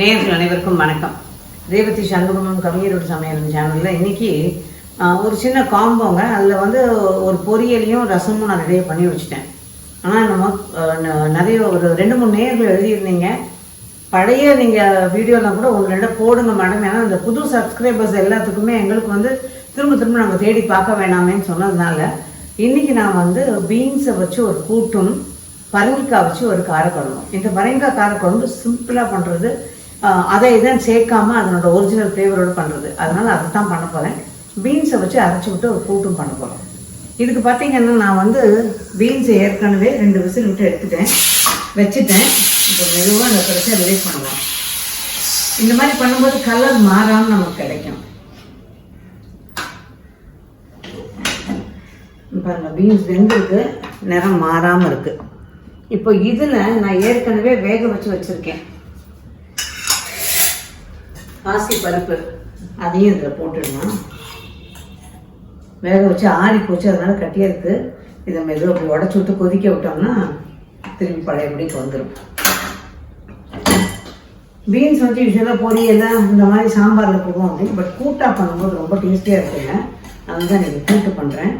நேயர்கள் அனைவருக்கும் வணக்கம். ரேவதி சண்முகமும் கவிஞரோட சமையல் சேனலில் இன்னைக்கு ஒரு சின்ன காம்போங்க அதில் வந்து ஒரு பொரியலையும் ரசமும் நான் நிறைய பண்ணி வச்சுட்டேன். ஆனால் நம்ம நிறைய ஒரு ரெண்டு மூணு நேயர்கள் எழுதியிருந்தீங்க. பழைய நீங்கள் வீடியோலாம் கூட ஒன்று ரெண்டு போடுங்க மேடம். ஏன்னா இந்த புது சப்ஸ்கிரைபர்ஸ் எல்லாத்துக்குமே எங்களுக்கு வந்து திரும்ப திரும்ப நாங்கள் தேடி பார்க்க வேணாமேன்னு சொன்னதுனால இன்னைக்கு நான் வந்து பீன்ஸை வச்சு ஒரு கூட்டும் பரங்கிக்காய் வச்சு ஒரு காரக்குழம்பு இந்த பரங்கிக்காய் காரக்குழம்பு சிம்பிளாக பண்ணுறது அதை இதான் சேர்க்காம அதனோட ஒரிஜினல் ஃப்ளேவரோடு பண்ணுறது அதனால் அதை தான் பண்ண போகிறேன் பீன்ஸை வச்சு அரைச்சி விட்டு ஒரு கூட்டும் பண்ண போகிறோம் இதுக்கு பார்த்தீங்கன்னா நான் வந்து பீன்ஸை ஏற்கனவே ரெண்டு விசில் விட்டு எடுத்துட்டேன். வச்சுட்டேன். இப்போ மெதுவாக அந்த பிரச்சனை ரிலீஸ் பண்ணலாம். இந்த மாதிரி பண்ணும்போது கலர் மாறாமல் நமக்கு கிடைக்கும். பாருங்க பீன்ஸ் வெந்திருக்கு. நிறம் மாறாமல் இருக்குது இப்போ இதில் நான் ஏற்கனவே வேக வச்சு வச்சுருக்கேன். பாசி பருப்பு அதையும் இதில் போட்டுடணும். வேக வச்சு ஆறி போச்சு அதனால் கட்டியாக எடுத்து இதை மெதுவாக அப்படி உடச்சி விட்டு கொதிக்க விட்டோம்னா திரும்பி பழையபடிக்கு வந்துடும் பீன்ஸ் வந்து யூஸ்வலாக பொரியெல்லாம் இந்த மாதிரி சாம்பாரில் போகும் அப்படின்னு பட் கூட்டாக பண்ணும்போது ரொம்ப டேஸ்டியாக இருக்குங்க. அதுதான் நீங்கள் கூட்டு பண்ணுறேன்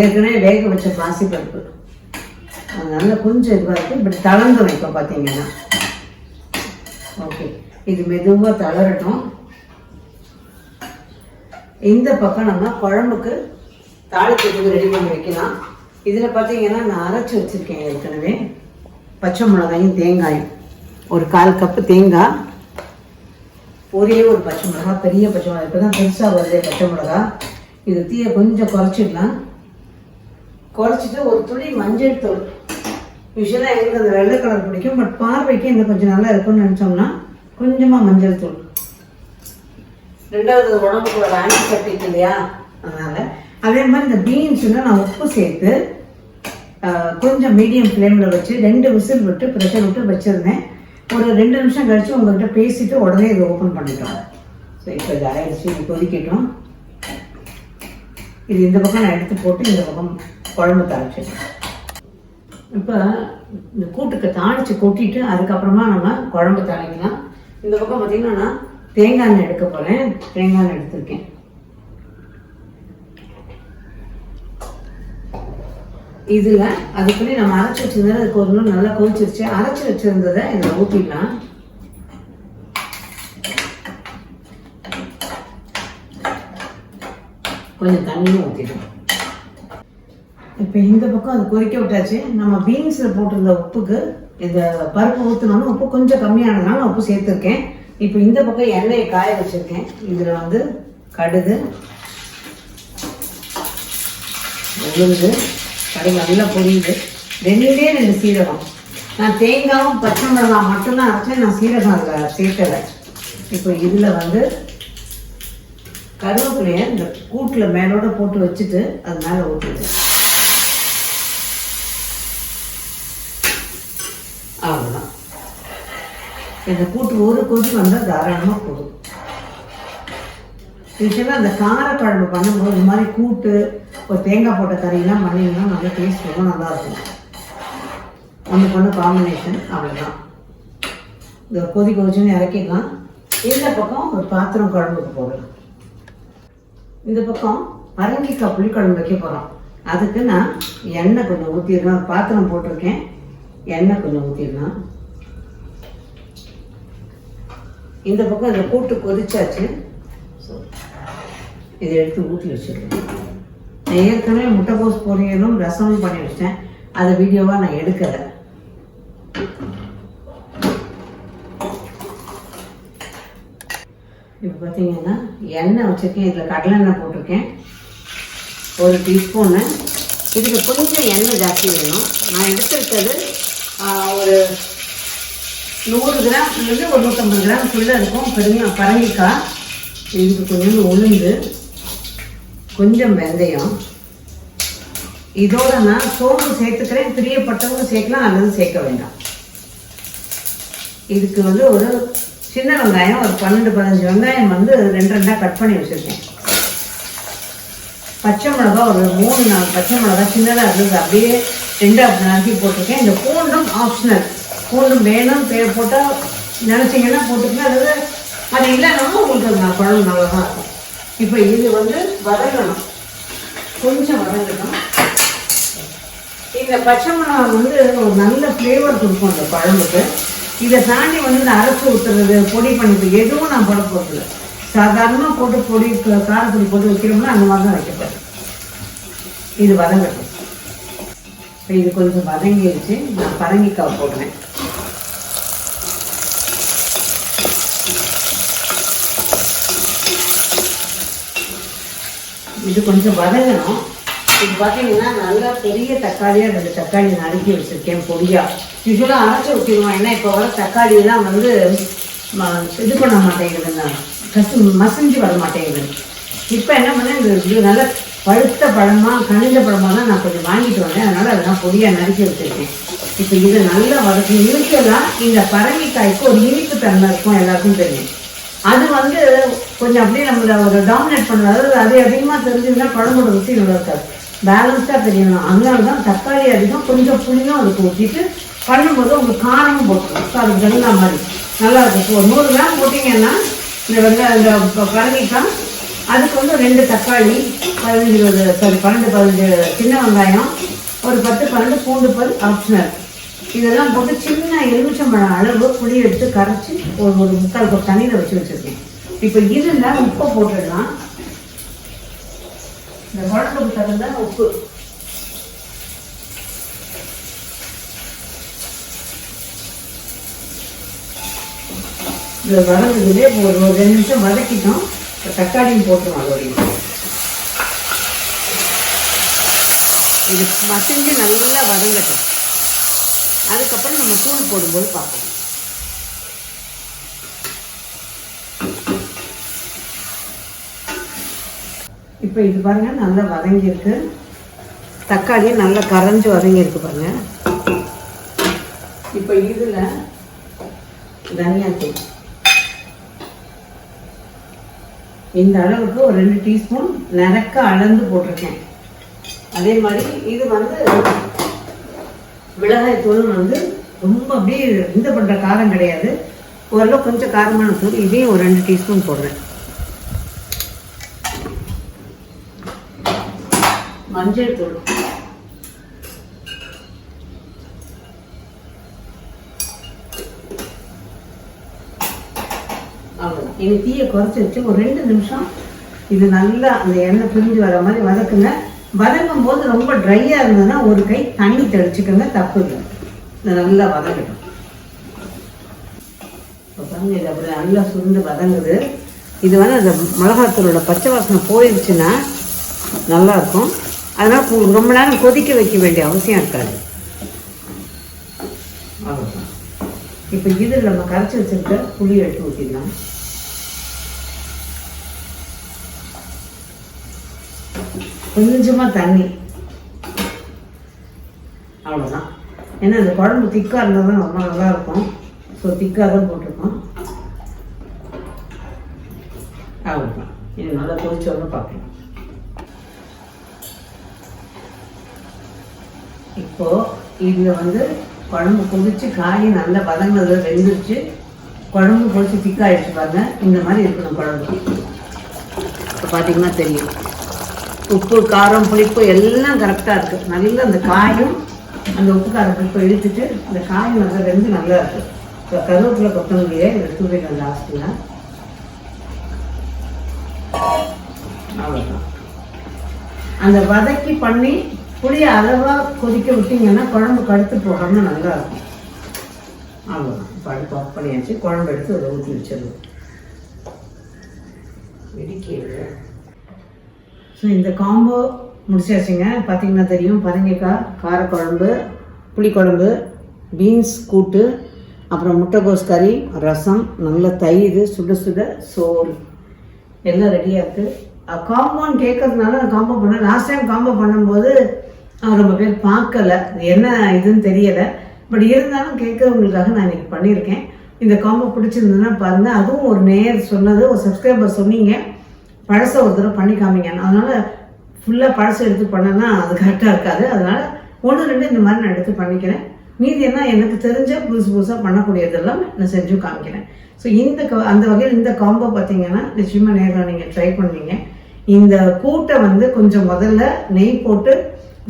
ஏற்கனவே வேக வச்ச பாசி பருப்பு. அதனால கொஞ்சம் இதுவாக இருக்குது பட் தளர்ந்துடும் இப்போ பார்த்தீங்கன்னா ஓகே இது மெதுவாக தளரட்டும். இந்த பக்கம் நம்ம குழம்புக்கு தாளிக்கிறதுக்கு ரெடி பண்ணி வைக்கலாம். இதில் பார்த்தீங்கன்னா நான் அரைச்சி வச்சுருக்கேன் ஏற்கனவே. பச்சை மிளகாயும் தேங்காயும். ஒரு கால் கப்பு தேங்காய். ஒரே ஒரு பச்சை மிளகா பெரிய பச்சை மிளகா. இப்போ தான் பெருசாக வருது பச்சை மிளகா. இது தீயை கொஞ்சம் குறைச்சிடலாம். குறைச்சிட்டு ஒரு துளி மஞ்சள் தூள். யூஸ்வலாக எங்களுக்கு அந்த வெள்ளை கலர் பிடிக்கும் பட் பார்வைக்கு இன்னும் கொஞ்சம் நல்லா இருக்கும்னு நினச்சோம்னா கொஞ்சமாக மஞ்சள் தூள். ரெண்டாவது உடம்புக்கு ஒரு ஆன்டிபயோட்டிக் இல்லையா? அதனால அதே மாதிரி இந்த பீன்ஸுங்க நான் உப்பு சேர்த்து கொஞ்சம் மீடியம் ஃப்ளேமில் வச்சு ரெண்டு விசில் விட்டு ப்ரெஷர் விட்டு வச்சுருந்தேன். ஒரு ரெண்டு நிமிஷம் கழிச்சு உங்கள்கிட்ட பேசிட்டு உடனே இதை ஓப்பன் பண்ணிட்டோம். ஸோ இப்போ இது ஆயிடுச்சு இது கொதிக்கட்டும். இது இந்த பக்கம் நான் எடுத்து போட்டு இந்த பக்கம் குழம்பு தாளிச்சிடுறேன். இப்போ இந்த கூட்டுக்கு தாளித்து கொட்டிட்டு அதுக்கப்புறமா நம்ம குழம்பு தாளிக்கலாம். இந்த பக்கம் பார்த்தீங்கன்னா நான் தேங்காய் எண்ணெய் எடுக்க போகிறேன் தேங்காய் எண்ணெய் எடுத்திருக்கேன். இதில் அதுக்குள்ளே நம்ம அரைச்சி வச்சிருந்தது அதுக்கு ஒரு நல்லா கொதிச்சிருச்சு. அரைச்சி வச்சிருந்ததை இதில் ஊற்றிடலாம் கொஞ்சம் தண்ணியும் ஊற்றிடலாம் இப்போ இந்த பக்கம் அது கொதிக்க விட்டாச்சு. நம்ம பீன்ஸில் போட்டிருந்த உப்புக்கு இந்த பருப்பு ஊற்றினோம்னா உப்பு கொஞ்சம் கம்மியானதுனால உப்பு சேர்த்துருக்கேன். இப்போ இந்த பக்கம் எண்ணெயை காய வச்சுருக்கேன். இதில் வந்து கடுகு உளுந்து கடுகு நல்லா பொரியுது. ரெண்டே ரெண்டு சீரகம். நான் தேங்காயும் பச்சை மிளகாய் மட்டும்தான் அரைச்சேன். நான் சீரகம் அதில் சேர்க்கலை. இப்போ இதில் வந்து கருவேப்பிலையை இந்த கூட்டில் மேலோட போட்டு வச்சுட்டு அது மேலே ஊற்றிடுவேன் அவ்வளோதான் இந்த கூட்டு ஒரு கொதி வந்தால் தாராளமாக போதும். யூஸ்வலாக அந்த காரக்குழம்பு பண்ணும்போது இந்த மாதிரி கூட்டு ஒரு தேங்காய் போட்ட கறியெல்லாம் பண்ணிங்கன்னா நல்லா டேஸ்ட் ரொம்ப நல்லா இருக்கும். ஒன்றுக்கு ஒன்று காம்பினேஷன் அவ்வளோதான் இந்த கொதி கொதிச்சுன்னு இறக்கிக்கலாம் இந்த பக்கம் ஒரு பாத்திரம் குழம்புக்கு போடலாம். இந்த பக்கம் பரங்கிக்காய் புளிக்குழம்பு வைக்க போகிறோம் அதுக்கு நான் எண்ணெய் கொஞ்சம் ஊற்றிடலாம் பாத்திரம் போட்டிருக்கேன். எண்ணெய் கொஞ்சம் ஊற்றிடலாம் இந்த பக்கம் இந்த கூட்டு கொதிச்சாச்சு. ஸோ இதை எடுத்து ஊற்றி வச்சுருக்கேன். நான் ஏற்கனவே முட்டைகோஸ் பொரியலும் ரசமும் பண்ணி வச்சிட்டேன். அதை வீடியோவாக நான் எடுக்கலை. இப்போ பார்த்தீங்கன்னா எண்ணெய் வச்சுருக்கேன். இதில் கடலெண்ணெய் போட்டிருக்கேன். ஒரு டீஸ்பூனு. இதுக்கு கொஞ்சம் எண்ணெய் ஜாஸ்தி வேணும். நான் எடுத்துருக்கிறது ஒரு நூறு கிராம்லேருந்து ஒரு நூற்றம்பது கிராம் கிராம்குள்ளே இருக்கும். பெரிய பரங்கிக்காய். இதுக்கு கொஞ்சம் உளுந்து கொஞ்சம் வெந்தயம். இதோட நான் சோம்பு சேர்த்துக்கிறேன். பிரியப்பட்டவங்க சேர்க்கலாம் அல்லது சேர்க்க வேண்டாம். இதுக்கு வந்து ஒரு சின்ன வெங்காயம் ஒரு பன்னெண்டு பதினஞ்சு வெங்காயம் வந்து ரெண்டு ரெண்டாக கட் பண்ணி வச்சுருக்கேன். பச்சை மிளகா ஒரு மூணு நாலு பச்சை மிளகா சின்னதாக இருந்தது. அப்படியே ரெண்டாக நறுக்கி போட்டிருக்கேன். இந்த பூண்டும் ஆப்ஷனல் பூண்டு வேணும் பே போட்டால் நினச்சிங்கன்னா போட்டுக்கலாம். அதாவது அது இல்லைனாலும் உங்களுக்கு நான் குழம்பு நல்லா தான் இருக்கும். இப்போ இது வந்து வதங்கணும். கொஞ்சம் வதங்கணும். இந்த பச்சை மிளகா வந்து ஒரு நல்ல ஃப்ளேவர் கொடுக்கும் அந்த குழம்புக்கு. இதை தாண்டி வந்து இந்த அரைச்சி ஊற்றுறது பொடி பண்ணிட்டு எதுவும் நான் போட போகிறதில்ல சாதாரணமாக போட்டு பொடி காரப்பொடி போட்டு வைக்கிறோம்னா அந்த மாதிரி தான் வைக்கப்படுது இது வதங்கட்டும். இப்போ இது கொஞ்சம் வதங்கிடுச்சு நான் பரங்கிக்காய் போடுறேன். இது கொஞ்சம் வதங்கணும். இது பார்த்தீங்கன்னா நல்லா பெரிய தக்காளியாக ரெண்டு தக்காளி நறுக்கி வச்சுருக்கேன் பொடியாக யூஸ்வலாக அரைச்சி ஊற்றிடுவோம் ஏன்னா இப்போ வர தக்காளியெல்லாம் வந்து இது பண்ண மாட்டேங்குதுங்க கசு மசிஞ்சு வர மாட்டேங்குது. இப்போ என்ன பண்ணேன்? இது நல்ல பழுத்த பழமாக கனிந்த பழமாக தான் நான் கொஞ்சம் வாங்கிட்டு வந்தேன். அதனால் அதெல்லாம் பொடியாக நறுக்கி வச்சுருக்கேன். இப்போ இதை நல்லா வதக்கி யூஸ்வலாக இந்த பரங்கிக்காய்க்கு ஒரு இனிப்பு தன்மை இருக்கும். எல்லாருக்கும் தெரியும். அது வந்து கொஞ்சம் அப்படியே நம்மளை ஒரு டாமினேட் பண்ணுறது அதாவது அது அதிகமாக தெரிஞ்சதுன்னா குழம்போட ருசி நல்லா இருக்காது பேலன்ஸ்டாக தெரியணும். அதனால தான் தக்காளி அதிகம் கொஞ்சம் புளியும் அதுக்கு ஊற்றிட்டு பண்ணும்போது உங்களுக்கு காரமும் போட்டுருவோம் ஸோ அதுக்கு தகுந்த மாதிரி. நல்லா இருக்கும். ஒரு நூறு கிராம் போட்டிங்கன்னா இந்த வெங்க இந்த பரங்கிக்காய் அதுக்கு வந்து ரெண்டு தக்காளி பதினஞ்சு இருபது சாரி பன்னெண்டு பதினஞ்சு சின்ன வெங்காயம் ஒரு பத்து பன்னெண்டு பூண்டு பல் ஆப்ஷனல் இதெல்லாம் போட்டு சின்ன எலுமிச்சம்பழம் அளவு புளி எடுத்து கரைச்சி ஒரு ஒரு முக்கால் கப் தண்ணியில் வச்சு வச்சுருக்கேன் இப்போ இருந்தால் உப்பை போட்டுடலாம். இந்த குழம்புக்கு தகுந்த உப்பு. இது வதங்குதுலே ஒரு ஒரு ரெண்டு நிமிஷம் வதக்கிட்டோம். தக்காளியும் போட்டுருவோம் அதோடையும். இது மசிஞ்சு நல்லா வதங்கட்டும். அதுக்கப்புறம் நம்ம தூள் போடும்போது பார்ப்போம். இப்போ இது பாருங்க நல்லா வதங்கியிருக்கு. தக்காளியும் நல்லா கரைஞ்சு வதங்கியிருக்கு பாருங்க. இப்போ இதில் தனியாத்தூள் இந்த அளவுக்கு ஒரு ரெண்டு டீஸ்பூன் நிறக்க அளந்து போட்டிருக்கேன். அதே மாதிரி இது வந்து மிளகாய் வந்து ரொம்ப அப்படியே இந்த பண்ணுற காரம் கிடையாது. ஓரளவு கொஞ்சம் காரமான தூள் இதையும் ஒரு ரெண்டு டீஸ்பூன் போடுறேன். மஞ்சள் தூள். அவ்வளோதான் இது தீயை குறைச்சி வச்சு ஒரு ரெண்டு நிமிஷம் இது நல்லா அந்த எண்ணெய் பிரிஞ்சு வர மாதிரி வதக்குங்க. வதங்கும் போது ரொம்ப ட்ரையாக இருந்ததுன்னா ஒரு கை தண்ணி தெளிச்சுக்கோங்க தப்பு இல்லை. நல்லா வதங்கட்டும். இப்போ பாருங்க இது அப்படி நல்லா சுருண்டு வதங்குது. இது வந்து அந்த மிளகாத்தூளோட பச்சை வாசனை போயிடுச்சுன்னா நல்லாயிருக்கும். அதனால் உங்களுக்கு ரொம்ப நேரம் கொதிக்க வைக்க வேண்டிய அவசியம் இருக்காது. அவ்வளோதான் இப்போ இதில் நம்ம கரைச்சி வச்சுருக்க புளி எடுத்து ஊற்றிடலாம் கொஞ்சமாக தண்ணி. அவ்வளோதான் ஏன்னா இந்த குழம்பு திக்காக இருந்தால் தான் ரொம்ப நல்லா இருக்கும் ஸோ திக்காக தான் போட்டிருக்கோம். அவ்வளோதான் இது நல்லா கொதிச்சோன்னு பார்க்கலாம். இப்போ இதில் வந்து குழம்பு கொதிச்சு காய் நல்லா பதங்கள் வெந்துருச்சு. குழம்பு கொதிச்சு திக்காயிடுச்சு பாருங்க. இந்த மாதிரி இருக்கணும் குழம்பு. இப்போ பார்த்தீங்கன்னா தெரியும். உப்பு காரம் புளிப்பு எல்லாம் கரெக்டாக இருக்குது நல்லா அந்த காயும் அந்த உப்பு காரம் புளிப்பை இழுத்துட்டு அந்த காயும் நல்லா ரெண்டு நல்லா இருக்குது இப்போ கருவேப்பிலை கொத்தமல்லியே எடுத்து போய் லாஸ்ட்டில் அவ்வளோதான் அந்த வதக்கி பண்ணி புளியை அளவாக கொதிக்க விட்டீங்கன்னா குழம்பு கடுத்து போகாமல் நல்லா இருக்கும். அவ்வளோதான் இப்போ அடுப்பு ஆஃப் பண்ணியாச்சு. குழம்பு எடுத்து அதை ஊற்றி வச்சிடணும் வெடிக்கிறது ஸோ இந்த காம்போ முடிச்சாச்சுங்க. பார்த்தீங்கன்னா தெரியும். பரங்கிக்காய் காரக்குழம்பு புளிக்குழம்பு பீன்ஸ் கூட்டு அப்புறம் முட்டைகோஸ் கறி ரசம் நல்ல தயிர் சுட சுட சோறு. எல்லாம் ரெடியாக இருக்குது காம்போன்னு கேட்கறதுனால நான் காம்போ பண்ணேன் லாஸ்ட் டைம் காம்போ பண்ணும்போது ரொம்ப பேர் பார்க்கலை. என்ன இதுன்னு தெரியலை. பட் இருந்தாலும் கேட்குறவங்களுக்காக நான் இன்றைக்கி பண்ணியிருக்கேன். இந்த காம்போ பிடிச்சிருந்ததுன்னா பாருங்கள் அதுவும் ஒரு நேர் சொன்னது ஒரு சப்ஸ்கிரைபர் சொன்னீங்க. பழசை ஒரு தடவை பண்ணி காமிங்க. அதனால் ஃபுல்லாக பழசை எடுத்து பண்ணனா அது கரெக்டாக இருக்காது. அதனால் ஒன்று ரெண்டு இந்த மாதிரி நான் எடுத்து பண்ணிக்கிறேன். மீதி என்ன எனக்கு தெரிஞ்ச புதுசு புதுசாக பண்ணக்கூடியதெல்லாம் நான் செஞ்சும் காமிக்கிறேன். ஸோ இந்த க- அந்த வகையில் இந்த காம்போ பார்த்தீங்கன்னா நிச்சயமாக நேரில் நீங்கள் ட்ரை பண்ணுவீங்க. இந்த கூட்டை வந்து கொஞ்சம் முதல்ல நெய் போட்டு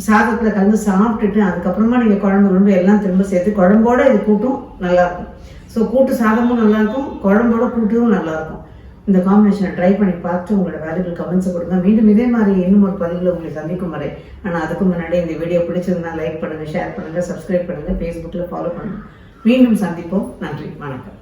சாதத்தில் கலந்து சாப்பிட்டுட்டு அதுக்கப்புறமா நீங்கள் குழம்பு குழம்பு எல்லாம் திரும்ப சேர்த்து குழம்போட இது கூட்டும் நல்லாயிருக்கும் ஸோ கூட்டு சாதமும் நல்லாயிருக்கும் குழம்போட கூட்டும் நல்லாயிருக்கும் இந்த காம்பினேஷனை ட்ரை பண்ணி பார்த்து உங்களோட வேல்யூபிள் கமெண்ட்ஸை கொடுங்க. மீண்டும் இதே மாதிரி இன்னும் ஒரு பதிவில் உங்களை சந்திக்கும் வரை ஆனால் அதுக்கு முன்னாடி இந்த வீடியோ பிடிச்சிருந்தா லைக் பண்ணுங்கள் ஷேர் பண்ணுங்கள் சப்ஸ்கிரைப் பண்ணுங்கள் ஃபேஸ்புக்கில் ஃபாலோ பண்ணுங்கள் மீண்டும் சந்திப்போம். நன்றி வணக்கம்.